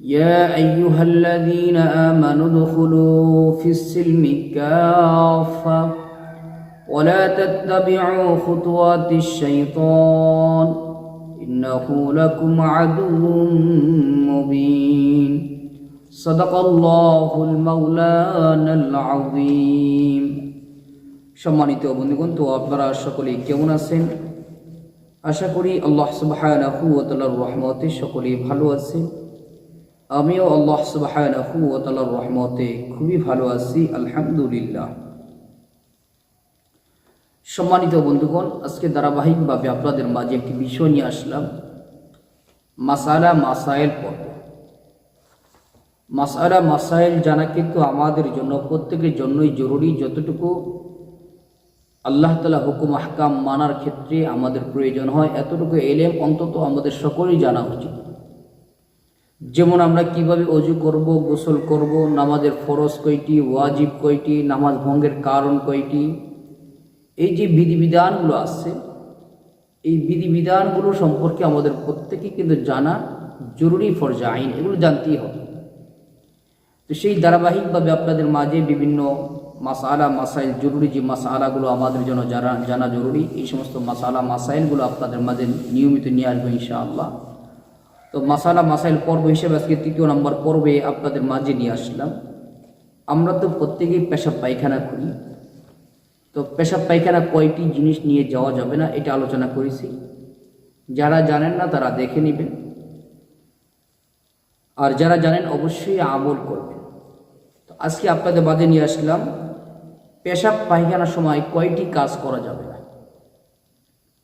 يا أيها الذين آمنوا ادخلوا في السلم كافة ولا تتبعوا خطوات الشيطان إنه لكم عدو مبين صدق الله المولانا العظيم সম্মানিত বন্ধুগণ তো আপনারা সকলেই কেমন আছেন আশা করি আল্লাহ সুবহানাহু ওয়া তাআলার রহমতে সকলেই ভালো আছেন আমিও আল্লাহ সুবহানাহু রহমতে খুবই ভালো আছি, আলহামদুলিল্লাহ। সম্মানিত বন্ধুগণ, আজকে ধারাবাহিকভাবে আপনাদের মাঝে একটি বিষয় নিয়ে আসলাম। মাসালা, মাসাইল পর্ব। মাসালা, মাসাইল জানা কিন্তু আমাদের জন্য, প্রত্যেকের জন্যই জরুরি। যতটুকু আল্লাহ তালা হুকুম, আহকাম মানার ক্ষেত্রে আমাদের প্রয়োজন হয়, এতটুকু এলেম অন্তত আমাদের সকলেই জানা উচিত। যেমন আমরা কীভাবে অজু করব, গোসল করব, নামাজের ফরজ কয়টি, ওয়াজিব কয়টি, নামাজ ভঙ্গের কারণ কয়টি, এই যে বিধিবিধানগুলো আছে এই বিধিবিধানগুলো সম্পর্কে আমাদের প্রত্যেকেই কিন্তু জানা জরুরি ফরজা আইন, এগুলো জানতেই হবে। তো সেই ধারাবাহিকভাবে আপনাদের মাঝে বিভিন্ন মাসালা, মাসাইল, জরুরি যে মাসালাগুলো আমাদের জন্য জানা জানা জরুরি, এই সমস্ত মাসালা, মাসাইলগুলো আপনাদের মাঝে নিয়মিত নিয়ে আসব ইনশাআল্লাহ। তো মাসালা মাসাইল পর্ব হিসেবে আজকে তৃতীয় নম্বর পর্বে আপনাদের মাঝে নিয়ে আসলাম আমরা তো প্রত্যেকেই পেশাব পায়খানা করি। তো পেশাব পায়খানা কয়টি জিনিস নিয়ে যাওয়া যাবে না, এটা আলোচনা করেছি। যারা জানেন না তারা দেখে নেবেন। আর যারা জানেন অবশ্যই আমল করবেন। তো আজকে আপনাদের মাঝে নিয়ে আসলাম, পেশাব পায়খানার সময় কয়টি কাজ করা যাবে না?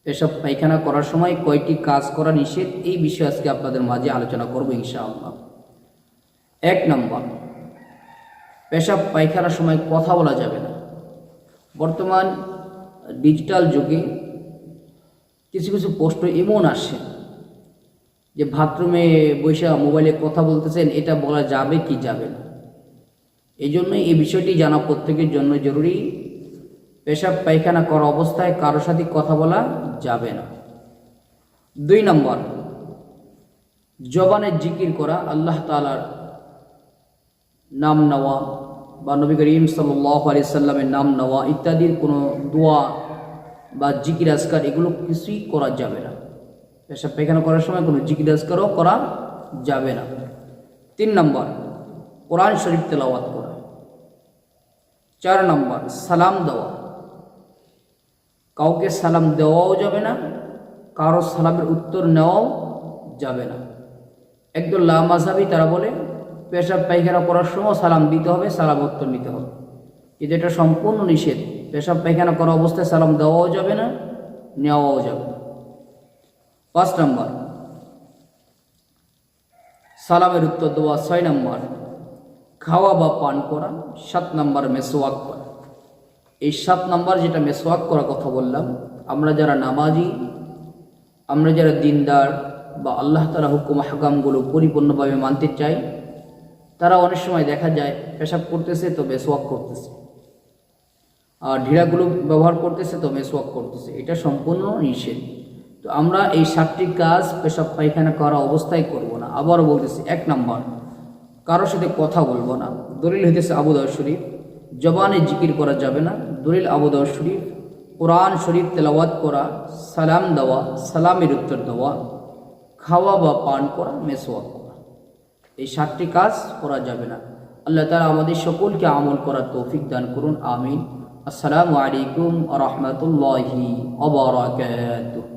পেশাব পায়খানা করার সময় কয়টি কাজ করা নিষেধ? এই বিষয়ে আজকে আপনাদের মাঝে আলোচনা করব ইনশাআল্লাহ। এক নম্বর, পেশাব পায়খানার সময় কথা বলা যাবে না। বর্তমান ডিজিটাল যুগে কিছু কিছু পোস্ট এমন আসে যে বাথরুমে বৈশা মোবাইলে কথা বলতেছেন, এটা বলা যাবে কি যাবে না? এই জন্যই এই বিষয়টি জানা প্রত্যেকের জন্য জরুরি। পেশাব পায়খানা করা অবস্থায় কারোর সাথে কথা বলা যাবে না। দুই নম্বর জবানের জিকির করা আল্লাহ তালার নাম নেওয়া বা নবী করিম সাল্লাহ আলিয়াল্লামের নাম নেওয়া ইত্যাদির কোনো দোয়া বা জিকির আজকার এগুলো কিছুই করা যাবে না। পেশাব পায়খানা করার সময় কোনো জিকির আজকারও করা যাবে না। তিন নম্বর, কোরআন শরীফ তেলাওয়াত করা। চার নম্বর, সালাম দেওয়া। কাউকে সালাম দেওয়াও যাবে না, কারও সালামের উত্তর নেওয়াও যাবে না। একদম লামাজাবি তারা বলে, পেশাব পায়খানা করার সময় সালাম দিতে হবে, সালাম উত্তর নিতে হবে। কিন্তু এটা সম্পূর্ণ নিষেধ। পেশাব পায়খানা করা অবস্থায় সালাম দেওয়াও যাবে না, নেওয়াও যাবে না। পাঁচ নম্বর। সালামের উত্তর দেওয়া ছয় নম্বর। খাওয়া বা পান করা। সাত নম্বর মেসোয়াক করা। এই সাত নাম্বার যেটা মেসোয়াক করার কথা বললাম, আমরা যারা নামাজি, আমরা যারা দিনদার বা আল্লাহ তালা হুকুম হাকামগুলো পরিপূর্ণভাবে মানতে চাই, তারা অনেক সময় দেখা যায় পেশাব করতেছে তো মেসোয়াক করতেছে। আর ঢিড়াগুলো ব্যবহার করতেছে তো মেসোয়াক করতেছে। এটা সম্পূর্ণ নিষেধ। তো আমরা এই সাতটি কাজ পেশাব পায়খানা করা অবস্থায় করব না। আবারও বলতেছি, এক নম্বর, কারোর সাথে কথা বলব না। দলিল হইতেছে আবুদার শরীফ জবানে জিকির করা যাবে না। দলিল আবুদার শরীফ, কোরআন শরীফ তেলাওয়াত করা, সালাম দেওয়া, সালামের উত্তর দেওয়া, খাওয়া বা পান করা মেসোয়াক করা। এই সাতটি কাজ করা যাবে না। আল্লাহ তালা আমাদের সকলকে আমল করার তৌফিক দান করুন, আমিন। আসসালামু আলাইকুম রহমতুল্লাহি অবরাকাতুহ